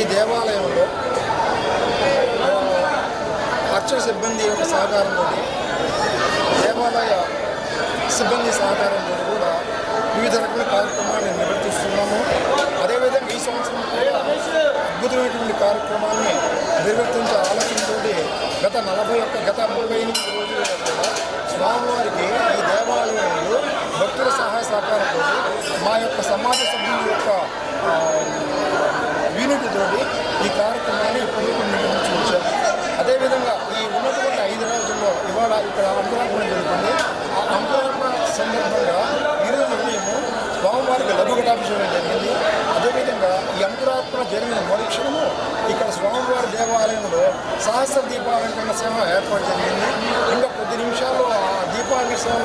ఈ దేవాలయంలో ఆ, అర్చక సిబ్బంది యొక్క సహకారంతో దేవాలయ సిబ్బంది సహకారంతో కూడా వివిధ రకాల కార్యక్రమాలను నిర్వర్తిస్తున్నాము. అదేవిధంగా ఈ సంవత్సరం కూడా అద్భుతమైనటువంటి కార్యక్రమాన్ని నిర్వర్తించే ఆలోచనతో గత నలభై ఒక్క గత ముప్పై ఎనిమిది రోజులుగా కూడా స్వామివారికి ఈ దేవాలయంలో భక్తుల సహాయ సహకారంతో మా యొక్క సమాజ సభ్యుల యొక్క ఆ, ఈ కార్యక్రమాన్ని ఇప్పటివరకు నిర్వహించి అదేవిధంగా ఈ ఉన్నటువంటి ఐదు రోజుల్లో ఇవాళ ఇక్కడ అంకురార్పణ జరుగుతుంది. ఆ అంకురార్పణ సందర్భంగా ఈరోజు ఉదయము స్వామివారికి లఘుఘటాభిషేకం జరిగింది. అదేవిధంగా ఈ అంకురార్పణ జరిగిన మరుక్షణము ఇక్కడ స్వామివారి దేవాలయంలో సహస్ర దీపాలంకరణ సేవ ఏర్పాటు జరిగింది. ఇంకా కొద్ది నిమిషాల్లో ఆ దీపాలంకరణ సేవ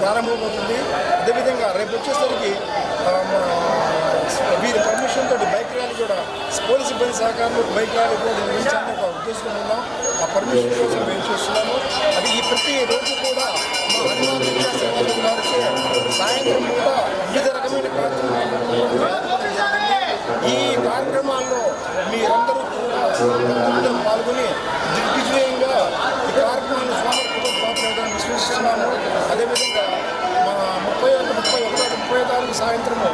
ప్రారంభమవుతుంది. అదేవిధంగా రేపు వచ్చేసరికి మన వీరి పర్మిషన్ తోటి బైక్ ర్యాలీ కూడా పోలీస్ సిబ్బంది సహకారంలో బైక్ ర్యాలీ కూడా నిర్వహించాలని ఒక ఉద్దేశం ఉన్నాం ఆ పర్మిషన్ కోసం మేము చేస్తున్నాము. అది ఈ ప్రతి రోజు కూడా మా హనుమాన్ సమాజం వారిచే సాయంత్రం కూడా వివిధ రకమైన కార్యక్రమాలు ఈ కార్యక్రమాల్లో మీరందరూ కూడా పాల్గొని దిగ్విజయంగా ఈ కార్యక్రమాన్ని స్వామి పాత్రగా విశ్వసిస్తున్నాము అదేవిధంగా మా ముప్పై ఒకటి ముప్పై ఒకటో ముప్పై తారీఖు సాయంత్రము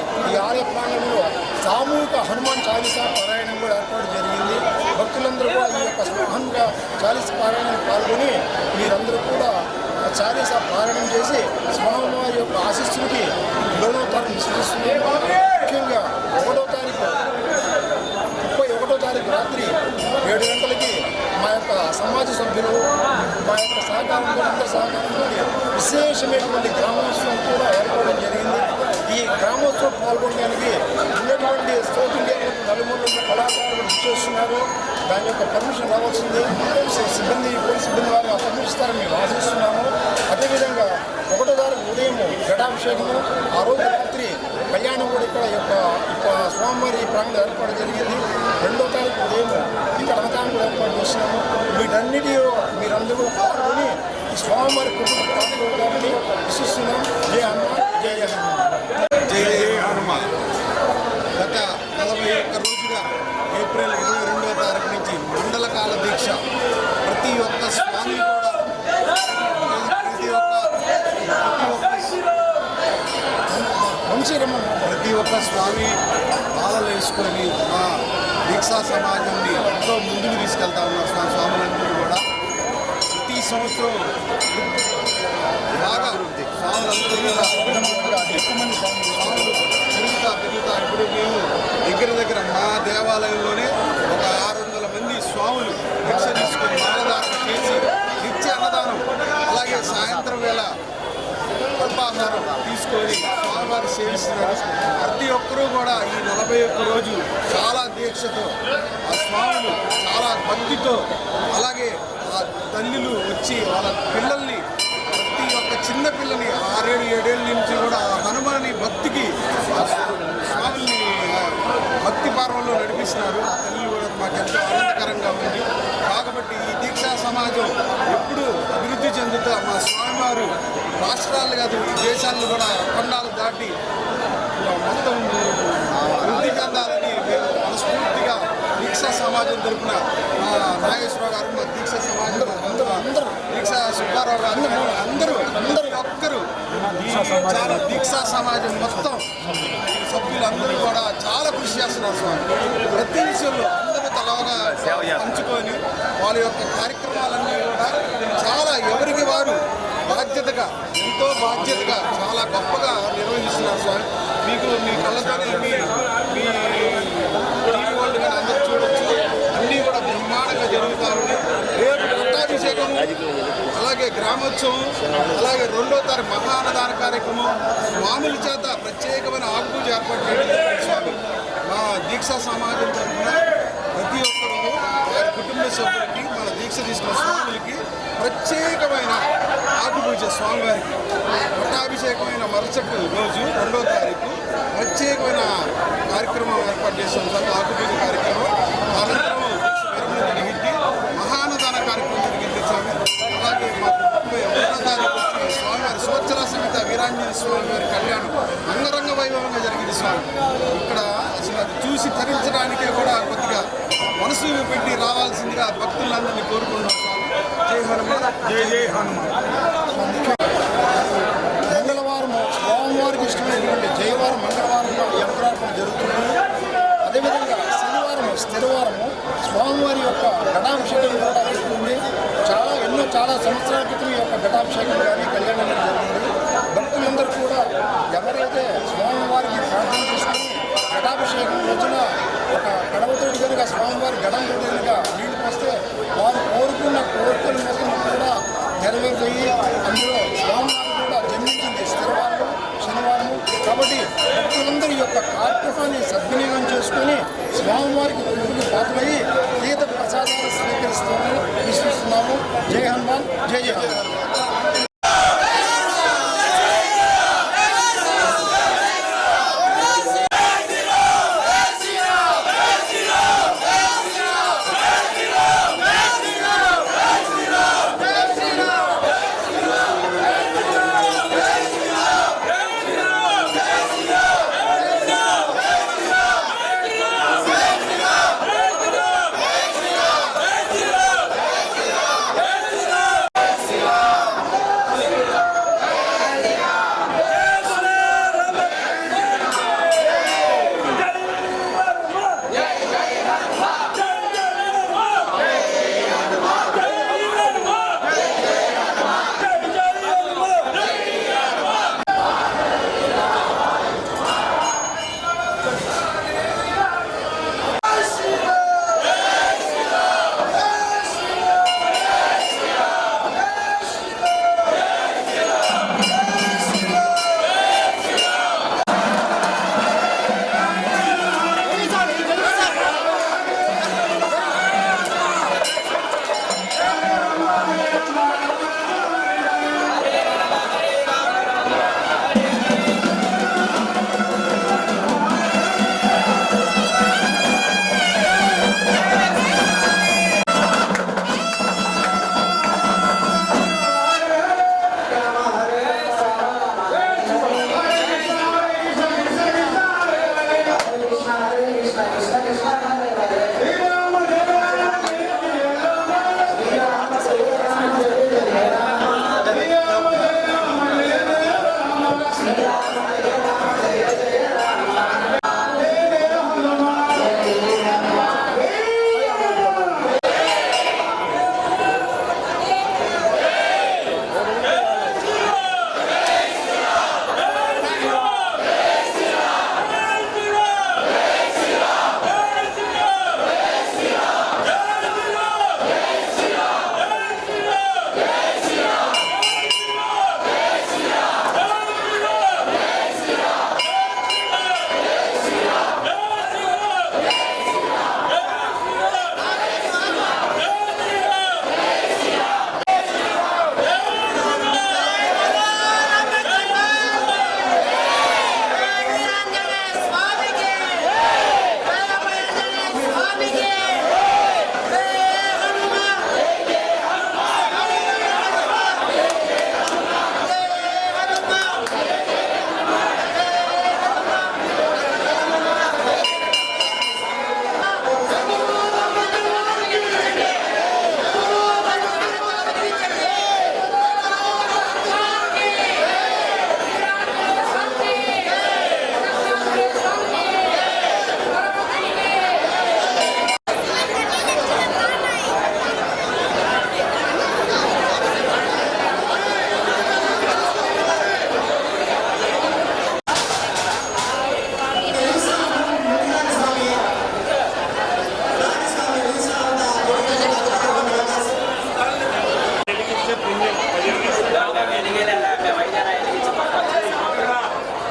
ఉన్నాయి ఈ ఆలయ ప్రాంగణంలో సామూహిక హనుమాన్ చాలీసా పారాయణం కూడా ఏర్పాటు జరిగింది. భక్తులందరూ కూడా ఈ యొక్క స్వాహంగా చాలీస పారాయణం పాల్గొని మీరందరూ కూడా ఆ పారాయణం చేసి స్వామివారి యొక్క ఆశీస్సులకి లోనవుతారని విశ్వసిస్తున్నాము ముఖ్యంగా ఒకటో తారీఖు ముప్పై ఒకటో తారీఖు రాత్రి ఏడు గంటలకి మా యొక్క సమాజ సభ్యులు మా యొక్క సహకారంతో అందరి సహకారంతో విశేషమైనటువంటి గ్రామం పాల్గొనడానికి ఉన్నటువంటి సౌత్ ఇండియా నలుమూల కళాకారులు కళాకారులు చేస్తున్నారు. దాని యొక్క పర్మిషన్ రావాల్సింది. సిబ్బంది పోలీస్ సిబ్బంది వారు ఆ పర్మిషన్ మేము ఆశిస్తున్నాము. అదేవిధంగా ఒకటో తారీఖు ఉదయం ఘటాభిషేకము ఆ రోజు రాత్రి కళ్యాణం కూడా ఇక్కడ యొక్క ఒక స్వామివారి ప్రాంగణం ఏర్పాటు జరిగింది. రెండో తారీఖు ఉదయం ఇక్కడ అన్నదానం కూడా ఏర్పాటు చేస్తున్నాము. వీటన్నిటి మీరందరూ పాల్గొని ఈ స్వామివారి కుటుంబ పాల్గొనడానికి విశ్వసిస్తున్నాం. జయ హనుమాన్ జయ హనుమాన్ జై హనుమాన్ గత నలభై ఒక్క రోజుగా ఏప్రిల్ ఇరవై రెండవ తారీఖు నుంచి మండల కాల దీక్ష ప్రతి ఒక్క స్వామి కూడా ప్రతి ఒక్క వంశీరమ్మ ప్రతి ఒక్క స్వామి బాధలు వేసుకొని మా దీక్షా సమాజాన్ని ఎంతో ముందుకు తీసుకెళ్తా ఉన్న స్వామి స్వాములందరూ కూడా ప్రతి సంవత్సరం బాగా స్వాములందరూ కూడా ఎక్కువ మంది స్వాములు పెరుగుతా పెరుగుతా ఇప్పుడు మేము దగ్గర దగ్గర మా దేవాలయంలోనే ఒక ఆరు వందల మంది స్వాములు దీక్ష తీసుకొని మాలదానం చేసి నిత్య అన్నదానం అలాగే సాయంత్రం వేళ అల్పాహారం తీసుకొని స్వామివారి సేవిస్తున్నారు ప్రతి ఒక్కరూ కూడా ఈ నలభై ఒక్క రోజు చాలా దీక్షతో ఆ స్వాములు చాలా భక్తితో అలాగే ఆ తల్లులు వచ్చి వాళ్ళ పిల్లల్ని చిన్నపిల్లని ఆరేడు ఏడేళ్ళ నుంచి కూడా ఆ హనుమాని భక్తికి స్వామిని భక్తి పార్వంలో నడిపిస్తున్నారు. ఆ తల్లులు కూడా మాకు ఎంతో ఆనందకరంగా ఉంది. కాబట్టి ఈ దీక్షా సమాజం ఎప్పుడు అభివృద్ధి చెందుతా మా స్వామివారు రాష్ట్రాలు కాదు దేశాలను కూడా కొండాలు దాటి మొత్తం దీక్షా సమాజం తరపున నాగేశ్వరరావు గారు మా దీక్షా సమాజం అందరూ దీక్షా సుబ్బారావు గారు అందరూ అందరూ ఒక్కరు చాలా దీక్షా సమాజం మొత్తం సభ్యులందరూ కూడా చాలా కృషి చేస్తున్నారు స్వామి. ప్రతి విషయంలో అందరూ తలవగా పంచుకొని వాళ్ళ యొక్క కార్యక్రమాలన్నీ కూడా చాలా ఎవరికి వారు బాధ్యతగా ఎంతో బాధ్యతగా చాలా గొప్పగా నిర్వహిస్తున్నారు స్వామి. మీకు మీ కళ్ళతోనే మీ మీ టీవీ వాళ్ళు కానీ అందరూ చూడొచ్చు అన్నీ కూడా బ్రహ్మాండంగా జరుగుతూ ఉన్నాయి రేపు పట్టాభిషేకం అలాగే గ్రామోత్సవం అలాగే రెండో తారీఖు మహానదాన కార్యక్రమం స్వాముల చేత ప్రత్యేకమైన ఆకుపూజ ఏర్పాటు చేయడం స్వామి మా దీక్షా సమాజం తరఫున ప్రతి ఒక్కరూ వారి కుటుంబ సభ్యులకి మన దీక్ష తీసుకున్న స్వాములకి ప్రత్యేకమైన ఆకుపూజ స్వామివారికి పట్టాభిషేకమైన మరుసటి రోజు రెండో తారీఖు ప్రత్యేకమైన కార్యక్రమం ఏర్పాటు చేస్తాం సార్ ఆకుపూజ కార్యక్రమం అనంతరం దీక్ష విరమణ జరిగింది మహానదాన కార్యక్రమం జరిగింది స్వామి అలాగే మా కుటుంబ ఒకటో తారీఖు వచ్చి స్వామివారి స్వచ్ఛల సమేత వీరాంజనేయ స్వామి వారి కళ్యాణం అంగరంగ వైభవంగా జరిగింది స్వామి. ఇక్కడ అసలు అది చూసి తరించడానికే కూడా కొద్దిగా మనసు పెట్టి రావాల్సిందిగా భక్తులందరినీ కోరుకుంటున్నాం స్వామి. జై హనుమాన్. జై జై హనుమాన్. మంగళవారం స్వామివారికి ఇష్టమైనటువంటి జయవారం మంగళవారం యంత్రార్పణ జరుగుతుంది. అదేవిధంగా శనివారం స్థిరవారము స్వామివారి యొక్క ఘటాభిషేకం కూడా ఎన్నో చాలా సంవత్సరాల క్రితం ఈ యొక్క ఘటాభిషేకం కానీ కళ్యాణం జరిగింది. భక్తులందరూ కూడా ఎవరైతే స్వామివారికి ప్రార్థన చేసుకుని ఘటాభిషేకం రోజున ఒక కడవతో కనుక స్వామివారి గడం కనుక నీళ్ళు పోస్తే వారు కోరుకున్న కోరికలు మొత్తం కూడా నెరవేరుతాయి అందులో స్వామివారు కూడా జన్మించింది స్థిరవారం శనివారం కాబట్టి భక్తులందరూ ఈ యొక్క కార్యక్రమాన్ని సద్వినియోగం చేసుకొని స్వామివారికి పాత్రయ్యి জয় হনুমান জয় জয়